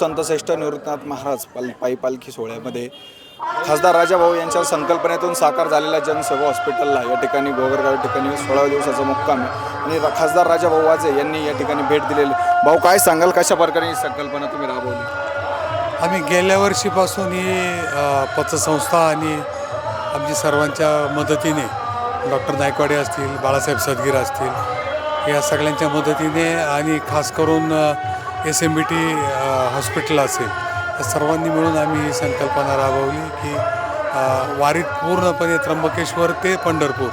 संतश्रेष्ठ निवृत्तनाथ महाराज पाल पायी पालखी सोहळ्यामध्ये खासदार राजाभाऊ यांच्या संकल्पनेतून साकार झालेल्या जनसेवा हॉस्पिटलला या ठिकाणी गोगरगाव या ठिकाणी सोळाव्या दिवसाचा मुक्काम आणि खासदार राजाभाऊ वाजे यांनी या ठिकाणी भेट दिलेली. भाऊ काय सांगाल? कशा प्रकारे ही संकल्पना तुम्ही राबवली? आम्ही गेल्या वर्षीपासून ही पतसंस्था आणि आमची सर्वांच्या मदतीने डॉक्टर नायकवाडे असतील बाळासाहेब सदगीर असतील या सगळ्यांच्या मदतीने आणि खास करून S M B T hospital असेल. सर्वांनी मिळून आम्ही ही संकल्पना राबवली की वारीत पूर्णपणे त्र्यंबकेश्वर ते पंढरपूर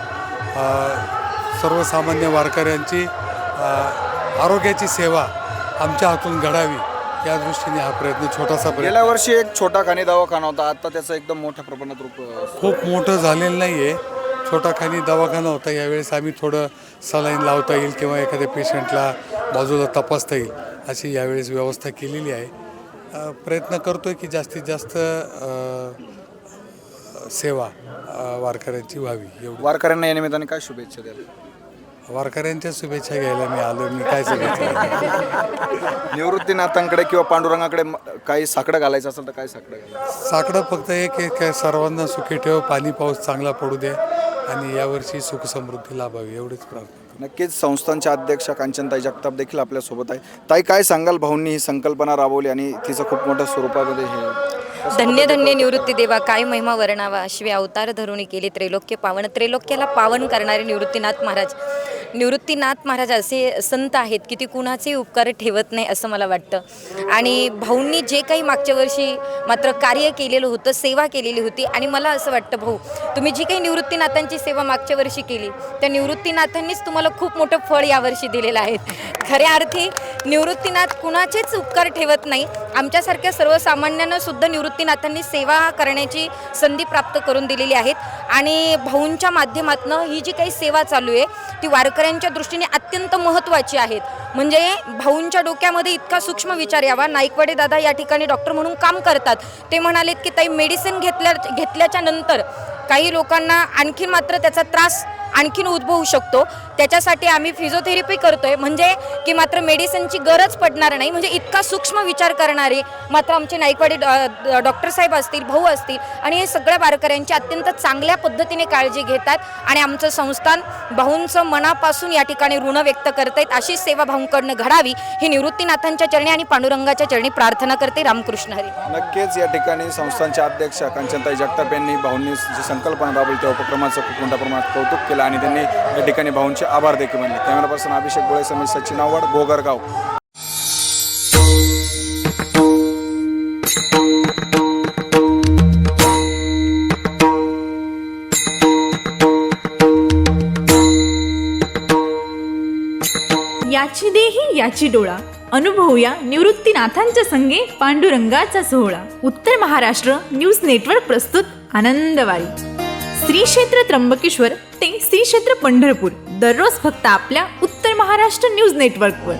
सर्वसामान्य वारकऱ्यांची आरोग्याची सेवा आमच्या हातून घडावी या दृष्टीने हा प्रयत्न छोटासा प्रयत्न. गेल्या वर्षी एक छोटा खाणी दवाखाना होता आता त्याचं एकदम मोठ्या प्रमाणात रूप खूप मोठं झालेलं नाही आहे छोटा खाली दवाखाना होता यावेळेस आम्ही थोडं सलाईन लावता येईल किंवा एखाद्या पेशंटला बाजूला तपासता येईल अशी यावेळेस व्यवस्था केलेली आहे. प्रयत्न करतो आहे की जास्तीत जास्त सेवा वारकऱ्यांची व्हावी वारकऱ्यांना या निमित्ताने काय शुभेच्छा द्याल? वारकऱ्यांच्या शुभेच्छा घ्यायला मी आलो मी काय सांगितलं निवृत्तीनाथांकडे किंवा पांडुरंगाकडे काही साकडं घालायचं असेल तर काय साकडं घालायचं? साकडं फक्त एक एक सर्वांना सुखी ठेव पाणी पाऊस चांगला पडू दे आणि यावर्षी सुख समृद्धी लाभावी एवढीच प्रार्थना. नक्कीच संस्थांच्या अध्यक्षा कांचनताई जगताप देखील आपल्यासोबत आहे ताई काय सांगाल? भाऊंनी ही संकल्पना राबवली आणि तिचं खूप मोठ्या स्वरूपामध्ये हे धन्य धन्य निवृत्ती देवा काय महिमा वर्णावा शिवे अवतार धरुणी केले त्रैलोक्य पावन त्रैलोक्याला पावन करणारे निवृत्तीनाथ महाराज. निवृत्तीनाथ महाराज असे संत आहेत की ते कुणाचे उपकार ठेवत नाही असं मला वाटतं. आणि भाऊंनी जे काही मागच्या वर्षी मात्र कार्य केलेलं होतं सेवा केलेली होती आणि मला असं वाटतं भाऊ तुम्ही जी काही निवृत्तीनाथांची सेवा मागच्या वर्षी केली त्या निवृत्तीनाथांनीच तुम्हाला खूप मोठं फळ यावर्षी दिलेलं आहे. खऱ्या अर्थी निवृत्तीनाथ कुणाचेच उपकार ठेवत नाही आमच्यासारख्या सर्वसामान्यांना सुद्धा निवृत्तीनाथांनी सेवा करण्याची संधी प्राप्त करून दिलेली आहेत. आणि भाऊंच्या माध्यमातून ही जी काही सेवा चालू आहे ती वारकऱ्यांच्या दृष्टीने अत्यंत महत्त्वाची आहेत. म्हणजे भाऊंच्या डोक्यामध्ये इतका सूक्ष्म विचार यावा. नाईकवाडे दादा या ठिकाणी डॉक्टर म्हणून काम करतात. ते म्हणालेत की ताई मेडिसिन घेतल्या घेतल्याच्या नंतर काही लोकांना आणखीन मात्र त्याचा त्रास आणखीन उद्भवू शकतो. त्याच्यासाठी आम्ही फिजिओथेरपी करतोय. म्हणजे की मात्र मेडिसिनची गरज पडणार नाही. म्हणजे इतका सूक्ष्म विचार करणारे मात्र आमचे नाईकवाडी डॉ- डॉक्टर साहेब असतील भाऊ असतील आणि हे सगळ्या वारकऱ्यांची अत्यंत चांगल्या पद्धतीने काळजी घेतात आणि आमचं संस्थान भाऊंचं मनापासून या ठिकाणी ऋण व्यक्त करत आहेत अशी सेवा भाऊंकडनं घडावी ही निवृत्तीनाथांच्या चरणी आणि पांडुरंगाच्या चरणी प्रार्थना करते रामकृष्ण हरी. नक्कीच या ठिकाणी संस्थांच्या अध्यक्ष कांचनताई जगताप यांनी भाऊंनी संकल्पना राबवली त्या उपक्रमाचं खूप मोठ्या प्रमाणात कौतुक केलं आणि त्यांनी या ठिकाणी भाऊंचे आभार देखील मानले. कॅमेरा पर्सन अभिषेक गोळे समेत सचिन आव्हाड गोगरगाव याची देही याची डोळा. अनुभवूया निवृत्तीनाथांच्या संगे पांडुरंगाचा सोहळा उत्तर महाराष्ट्र न्यूज नेटवर्क प्रस्तुत. आनंदवारी श्री क्षेत्र त्र्यंबकेश्वर ते श्री क्षेत्र पंढरपूर. दररोज फक्त आपल्या उत्तर महाराष्ट्र न्यूज नेटवर्कवर.